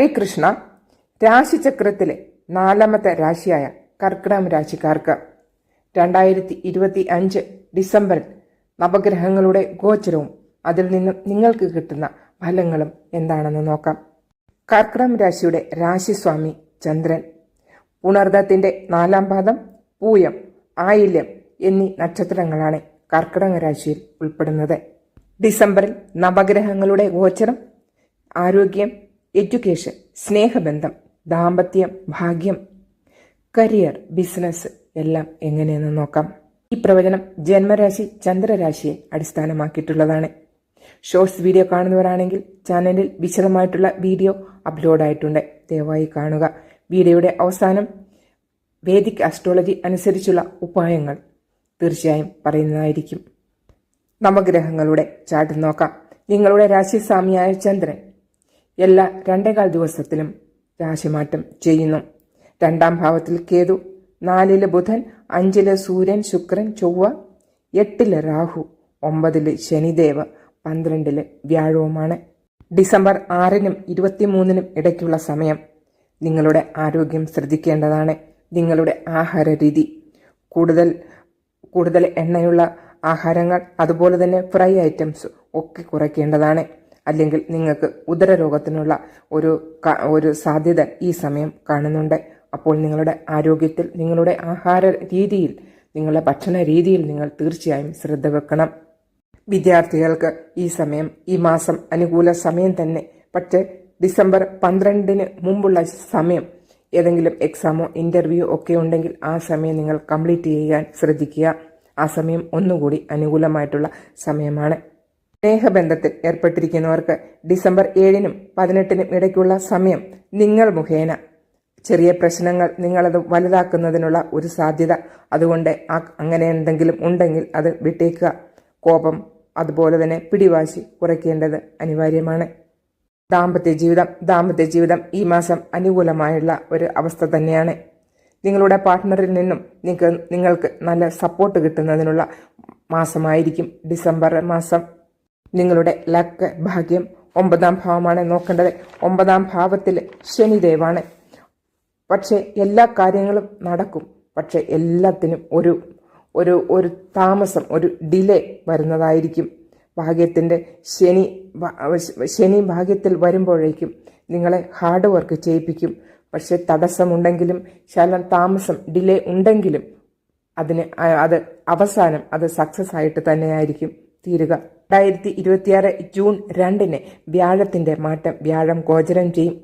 ഹരികൃഷ്ണ രാശിചക്രത്തിലെ നാലാമത്തെ രാശിയായ കർക്കിടകം രാശിക്കാർക്ക് രണ്ടായിരത്തി ഇരുപത്തി അഞ്ച് ഡിസംബറിൽ നവഗ്രഹങ്ങളുടെ ഗോചരവും അതിൽ നിന്നും നിങ്ങൾക്ക് കിട്ടുന്ന ഫലങ്ങളും എന്താണെന്ന് നോക്കാം. കർക്കിടകം രാശിയുടെ രാശിസ്വാമി ചന്ദ്രൻ. പുണർദത്തിന്റെ നാലാം പാദം പൂയം ആയില്യം എന്നീ നക്ഷത്രങ്ങളാണ് കർക്കിടക രാശിയിൽ ഉൾപ്പെടുന്നത്. ഡിസംബറിൽ നവഗ്രഹങ്ങളുടെ ഗോചരം ആരോഗ്യം എഡ്യൂക്കേഷൻ സ്നേഹബന്ധം ദാമ്പത്യം ഭാഗ്യം കരിയർ ബിസിനസ് എല്ലാം എങ്ങനെയെന്ന് നോക്കാം. ഈ പ്രവചനം ജന്മരാശി ചന്ദ്രരാശിയെ അടിസ്ഥാനമാക്കിയിട്ടുള്ളതാണ്. ഷോർട്സ് വീഡിയോ കാണുന്നവരാണെങ്കിൽ ചാനലിൽ വിശദമായിട്ടുള്ള വീഡിയോ അപ്ലോഡ് ആയിട്ടുണ്ട്. ദയവായി കാണുക. വീഡിയോയുടെ അവസാനം വേദിക് അസ്ട്രോളജി അനുസരിച്ചുള്ള ഉപായങ്ങൾ തീർച്ചയായും പറയുന്നതായിരിക്കും. നവഗ്രഹങ്ങളുടെ ചാട്ട് നോക്കാം. നിങ്ങളുടെ രാശി രാശിസ്വാമിയായ ചന്ദ്രൻ എല്ലാ രണ്ടേകാൽ ദിവസത്തിലും രാശിമാറ്റം ചെയ്യുന്നു. രണ്ടാം ഭാവത്തിൽ കേതു നാലിലെ ബുധൻ അഞ്ചിലെ സൂര്യൻ ശുക്രൻ ചൊവ്വ എട്ടിലെ രാഹു ഒമ്പതിൽ ശനിദേവ് പന്ത്രണ്ടിലെ വ്യാഴവുമാണ്. ഡിസംബർ ആറിനും ഇരുപത്തിമൂന്നിനും ഇടയ്ക്കുള്ള സമയം നിങ്ങളുടെ ആരോഗ്യം ശ്രദ്ധിക്കേണ്ടതാണ്. നിങ്ങളുടെ ആഹാര രീതി കൂടുതൽ കൂടുതൽ എണ്ണയുള്ള ആഹാരങ്ങൾ അതുപോലെ തന്നെ ഫ്രൈ ഐറ്റംസ് ഒക്കെ കുറയ്ക്കേണ്ടതാണ്. അല്ലെങ്കിൽ നിങ്ങൾക്ക് ഉദരരോഗത്തിനുള്ള ഒരു ഒരു സാധ്യത ഈ സമയം കാണുന്നുണ്ട്. അപ്പോൾ നിങ്ങളുടെ ആരോഗ്യത്തിൽ നിങ്ങളുടെ ആഹാര രീതിയിൽ നിങ്ങളുടെ ഭക്ഷണ രീതിയിൽ നിങ്ങൾ തീർച്ചയായും ശ്രദ്ധ വെക്കണം. വിദ്യാർത്ഥികൾക്ക് ഈ സമയം ഈ മാസം അനുകൂല സമയം തന്നെ. പക്ഷേ ഡിസംബർ പന്ത്രണ്ടിന് മുമ്പുള്ള സമയം ഏതെങ്കിലും എക്സാമോ ഇന്റർവ്യൂ ഒക്കെ ഉണ്ടെങ്കിൽ ആ സമയം നിങ്ങൾ കംപ്ലീറ്റ് ചെയ്യാൻ ശ്രദ്ധിക്കുക. ആ സമയം ഒന്നുകൂടി അനുകൂലമായിട്ടുള്ള സമയമാണ്. സ്നേഹബന്ധത്തിൽ ഏർപ്പെട്ടിരിക്കുന്നവർക്ക് ഡിസംബർ ഏഴിനും പതിനെട്ടിനും ഇടയ്ക്കുള്ള സമയം നിങ്ങൾ മുഖേന. ചെറിയ പ്രശ്നങ്ങൾ നിങ്ങളത് വലുതാക്കുന്നതിനുള്ള ഒരു സാധ്യത. അതുകൊണ്ട് ആ അങ്ങനെ എന്തെങ്കിലും ഉണ്ടെങ്കിൽ അത് വിട്ടേക്കുക. കോപം അതുപോലെ തന്നെ പിടിവാശി കുറയ്ക്കേണ്ടത് അനിവാര്യമാണ്. ദാമ്പത്യ ജീവിതം ദാമ്പത്യ ജീവിതം ഈ മാസം അനുകൂലമായുള്ള ഒരു അവസ്ഥ തന്നെയാണ്. നിങ്ങളുടെ പാർട്ട്ണറിൽ നിന്നും നിങ്ങൾക്ക് നിങ്ങൾക്ക് നല്ല സപ്പോർട്ട് കിട്ടുന്നതിനുള്ള മാസമായിരിക്കും ഡിസംബർ മാസം. നിങ്ങളുടെ ലക്ക് ഭാഗ്യം ഒമ്പതാം ഭാവമാണ്. നോക്കേണ്ടത് ഒമ്പതാം ഭാവത്തിൽ ശനിദേവാണ്. പക്ഷേ എല്ലാ കാര്യങ്ങളും നടക്കും. പക്ഷെ എല്ലാത്തിനും ഒരു ഒരു ഒരു താമസം ഒരു ഡിലേ വരുന്നതായിരിക്കും. ഭാഗ്യത്തിന്റെ ശനി ശനി ഭാഗ്യത്തിൽ വരുമ്പോഴേക്കും നിങ്ങളെ ഹാർഡ് വർക്ക് ചെയ്യിപ്പിക്കും. പക്ഷെ തടസ്സമുണ്ടെങ്കിലും ശലം താമസം ഡിലേ ഉണ്ടെങ്കിലും അതിന് അത് അവസാനം അത് സക്സസ് ആയിട്ട് തന്നെയായിരിക്കും. തീരുക. രണ്ടായിരത്തി ഇരുപത്തിയാറ് ജൂൺ രണ്ടിന് വ്യാഴത്തിന്റെ മാറ്റം. വ്യാഴം ഗോചരം ചെയ്യും.